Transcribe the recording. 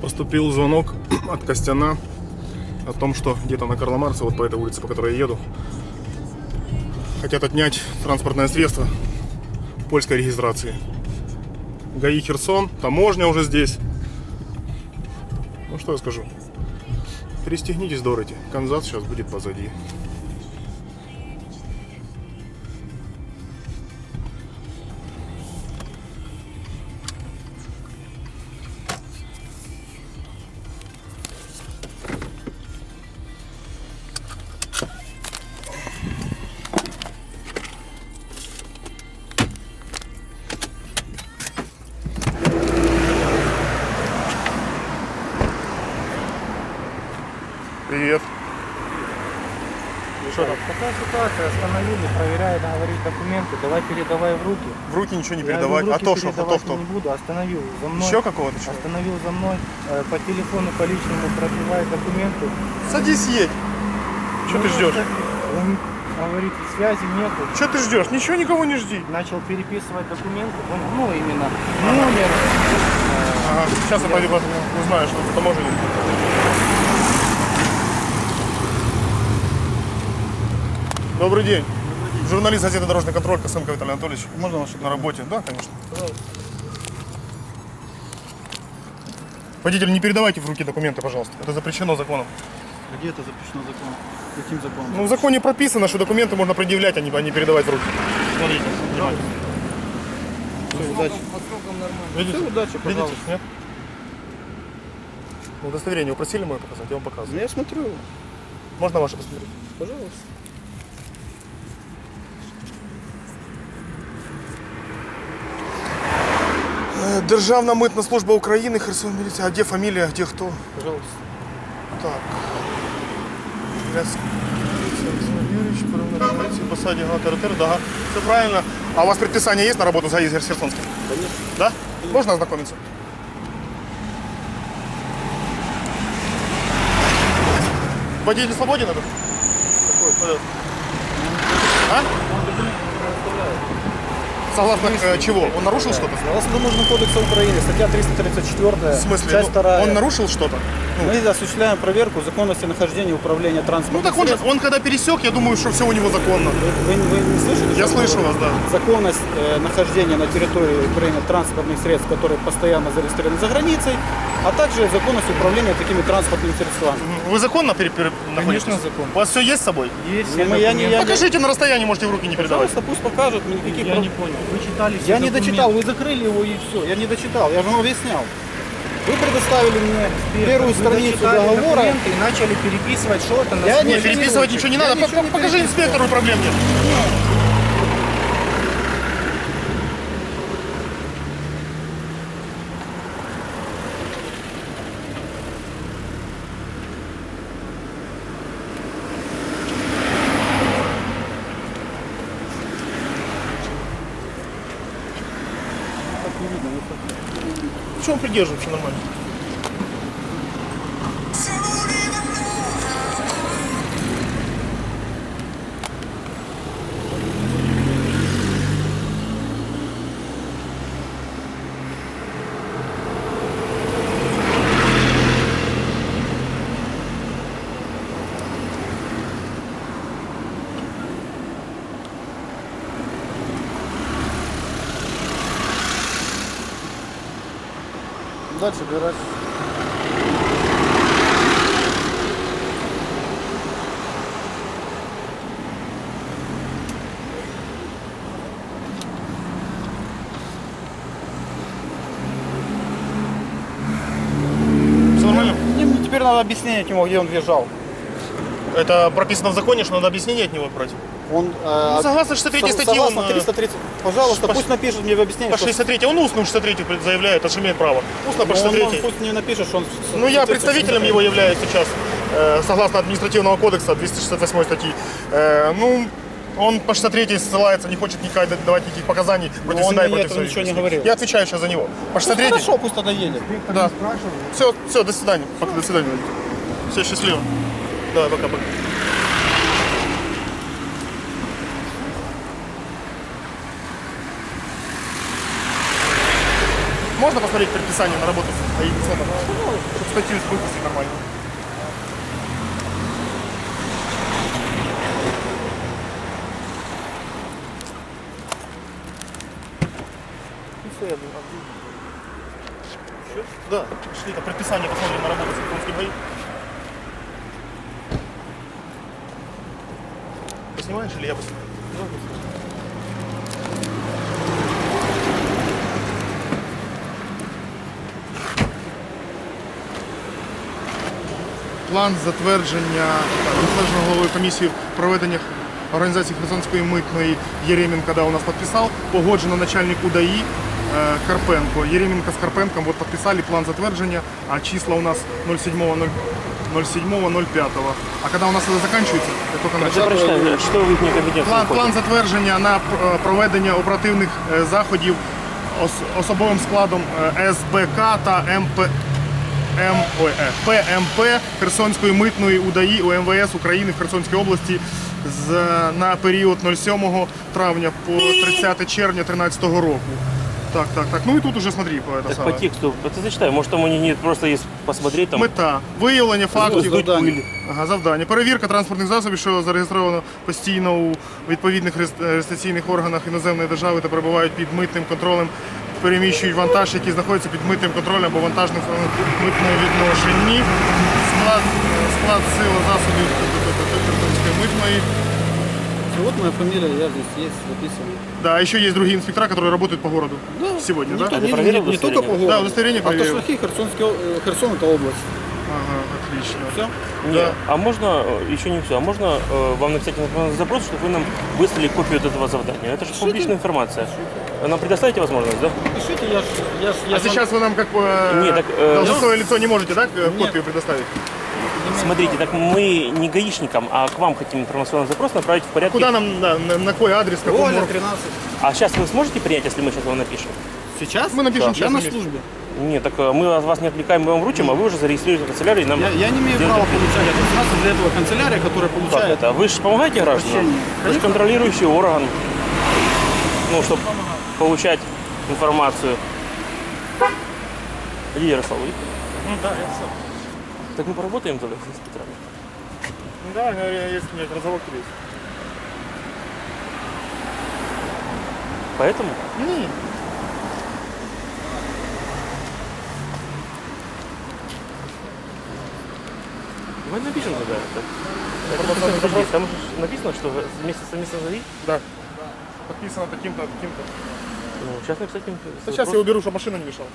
Поступил звонок от Костяна о том, что где-то на Карла Марса, вот по этой улице, по которой я еду, хотят отнять транспортное средство польской регистрации. ГАИ Херсон, таможня уже здесь. Ну что я скажу. Пристегнитесь, Дороти. Канзас сейчас будет позади. Привет. Что там? Такая ситуация, остановили, проверяют, говорит документы, давай передавай в руки. В руки ничего не в А то что? А то что? не буду, остановил за мной. Еще какого-то чего? Остановил за мной, э, по телефону, по личному пробивает документы. Садись, едь. Что ты Ну, ждешь? Он говорит, связи нету. Что ты ждешь? Ничего никого не жди. Начал переписывать документы, понял? ну именно номер. Ага. Сейчас я пойду по- узнаю, что это таможенник. Добрый день. Журналист газеты «Дорожный контроль» Косенко Виталий Анатольевич. Можно ваши На работе? Да, конечно. Водитель, не передавайте в руки документы, пожалуйста. Это запрещено законом. Где это запрещено законом? Каким законом? Ну, в законе прописано, что документы можно предъявлять, а не, а не передавать в руки. Смотрите, внимательно. Все, удачи. Видите? Все, удачи, Видите? пожалуйста. Нет? Удостоверение вы просили мое показать? Я вам Ну, показываю. я смотрю. Можно ваше посмотреть? Пожалуйста. Державна митна служба України, Херсон міліція. А де фамілія, де хто? Пожалуйста. Так. Ляск. Александр Юрьевич, первинна поліція, посаді ГТРТР, да. Все правильно. А у вас предписание есть на работу за Игорь Херсонским? Конечно. Да? Можно ознакомиться? Водитель свободен этот? Какой? Вот этот. А? Согласно э, чего? Он нарушил что-то? Согласно Таможенного кодекса Украины, статья 334, В смысле? часть Ну, 2. он нарушил что-то? Мы осуществляем проверку законности нахождения управления Ну транспортом. так он же, он когда пересек, я думаю, что все у него законно. Вы, вы не слышите? Я что слышу вас, да. Законность э, нахождения на территории Украины транспортных средств, которые постоянно зарегистрированы за границей, а также законность управления такими транспортными средствами. Вы законно пере, пере- находитесь? законно. У вас все есть с собой? Есть Ну, мы- я не- я Покажите на расстоянии, можете в руки не передавать. Пожалуйста, пусть покажут. Никаких Я проб- не понял. Вы читали все Я не документы? дочитал, вы закрыли его и все. Я не дочитал, я же вам объяснял. Вы предоставили мне первую страницу договора. и начали переписывать что-то Я не переписывать ничего не надо. Покажи инспектору, проблем нет. Почему он придерживается нормально? Дальше гараж. Все нормально? Теперь надо объяснение от него, где он въезжал. Это прописано в законе, что надо объяснение от него брать. Он, э, Ну, согласно 63 со- статье, Согласно э, 330. Пожалуйста, по- пусть напишет мне в объяснение. По что- 63 он устно 63 заявляет, аж имеет право. Устно по Ну, он- он 63 пусть мне напишет, что он... Ну, я представителем его являюсь сейчас, э, согласно административного кодекса 268 статьи. Э, ну, он по 63 ссылается, не хочет никак давать никаких показаний против он себя и мне против этого своих ничего не говорил. Я отвечаю сейчас за него. По 63 Хорошо, пусть тогда едет. Да. Все, все, до свидания. Пока, до свидания. Все, счастливо. Давай, пока, пока. Можно посмотреть предписание на работу? А и центр. Чтобы статью выпустить нормально. Счет? Да, шли это предписание, посмотрим на работу синхронских бои. Поснимаешь или я поснимаю? План затвердження затвердженого головою комісії проведення організації Херсонської митної Єременко, да, у нас підписав. Погоджено начальник УДАІ э, Карпенко. Еременко с Карпенком вот подписали план затверджения, а числа у нас 07.05. А когда у нас это заканчивается, я только прочитаю, що в їхній компетенції План, план затвердження на е, проведення оперативних е, заходів ос- особовим складом е, СБК та МП. М, ой, е, ПМП Херсонської митної УДАІ УМВС України в Херсонській області з, на період 07 травня по 30 червня 2013 року. Так, так, так. Ну і тут уже смотри по это Так самое. по тексту, это зачитай, может там у них нет, просто есть посмотреть там. Мета. Виявлення фактів. завдання. пиль. Ага, завдання. Перевірка транспортних засобів, що зареєстровано постійно у відповідних реєс- реєстраційних органах іноземної держави та перебувають під митним контролем, переміщують вантаж, який знаходиться під митним контролем або вантажним митному відношенні. Склад, склад сил засобів митної. Вот моя фамилия, я здесь есть, записываю. Да, еще есть другие инспектора, которые работают по городу. Сегодня, да? Не, не- не только по городу. Да, удостоверение проверил. Автошляхи Херсонский, э, Херсон это область. Ага, отлично. Все? Не, А можно, э, еще не все, а можно э, вам написать информационный запрос, чтобы вы нам выслали копию этого задания? Это же публичная информация. Нам предоставите возможность, да? Пишите, я ж, я ж, я А ж вам- сейчас вы нам как э, Не, так, э, должностное лицо не можете, да, к- копию предоставить? Смотрите, так мы не гаишникам, а к вам хотим информационный запрос направить в порядке. Куда нам, да, на, на какой адрес, какой Воля, морг? 13. А сейчас вы сможете принять, если мы сейчас его напишем? Сейчас? Мы напишем Да. сейчас Я на службе. Нет, так э, мы от вас не отвлекаем, мы вам вручим, а вы уже зарегистрируете в канцелярии и нам... Я, я не имею сделаете права получать это. У нас для этого канцелярия, которая Как получает. это? Вы же помогаете гражданам? Обращение. Вы же Конечно. контролирующий орган. Ну, чтобы получать информацию. Где Ярослав? вы? Ну да, я сам. Так мы поработаем тогда с инспекторами. Ну да, если нет, разговор есть. Поэтому? Не. Давай напишем тогда. это. Подожди? Там же написано, что вместе совместно зави. Да. Подписано таким-то, таким-то. Ну, сейчас написать им. Да сейчас я уберу, чтобы машина не мешала.